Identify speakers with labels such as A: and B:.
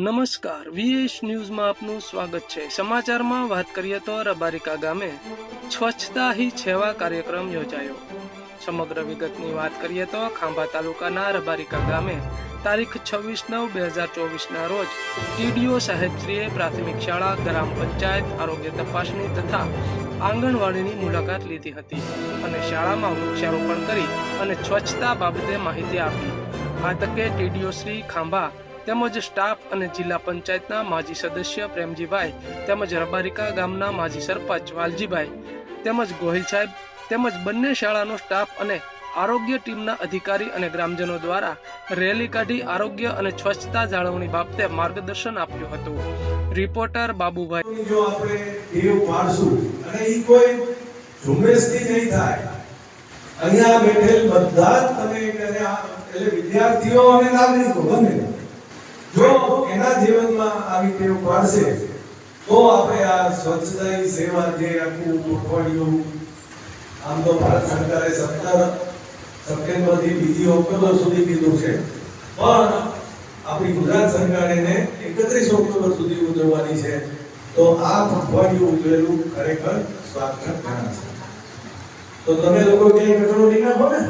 A: નમસ્કાર. વીએસ ન્યૂઝમાં આપનું સ્વાગત છે. સમાચારમાં વાત કરીએ તો રબારિકા ગામે સ્વચ્છતા હી સેવા કાર્યક્રમ યોજાયો. સમગ્ર વિગતની વાત કરીએ તો ખાંભા તાલુકાના રબારિકા ગામે તારીખ છવ્વીસ નવ બે હજાર ચોવીસના રોજ ટીડીઓ સાહેબશ્રીએ પ્રાથમિક શાળા, ગ્રામ પંચાયત, આરોગ્ય તપાસણી તથા આંગણવાડીની મુલાકાત લીધી હતી અને શાળામાં વૃક્ષારોપણ કરી અને સ્વચ્છતા બાબતે માહિતી આપી. આ તકે ટીડીઓ શ્રી ખાંભા તેમજ સ્ટાફ અને જિલ્લા પંચાયતના માજી સદસ્ય પ્રેમજીભાઈ તેમજ રબારિકા ગામના માજી સરપંચ વાલજીભાઈ તેમજ ગોહિલ સાહેબ તેમજ બંને શાળાનો સ્ટાફ અને આરોગ્ય ટીમના અધિકારી અને ગ્રામજનો દ્વારા રેલી કાઢી આરોગ્ય અને સ્વચ્છતા જાળવણી બાબતે માર્ગદર્શન આપ્યું હતું. રિપોર્ટર બાબુભાઈ
B: જો આપણે એવું પાડશું, અને એ કોઈ ઝુંબેશથી નહીં થાય. અહીંયા બેઠેલ બધા જ તમે એટલે વિદ્યાર્થીઓ અને નાગરિકો બંને. જો એના જીવનમાં આવી ટેવ પાડશે, તો આપણે આ સ્વચ્છતા સેવા જે આખું પખવાડિયું આમ તો ભારત સરકારે સત્તર સપ્ટેમ્બરથી બીજી ઓક્ટોબર સુધી કીધું છે. પણ આપણી ગુજરાત સરકાર એને એકત્રીસ ઓક્ટોબર સુધી ઉજવવાની છે. તો આ પખવાડિયું ઉજવેલું ખરેખર સ્વાર્થક ગણાશે તો તમે લોકો ક્યાંય કચરો નહીં નાખો ને?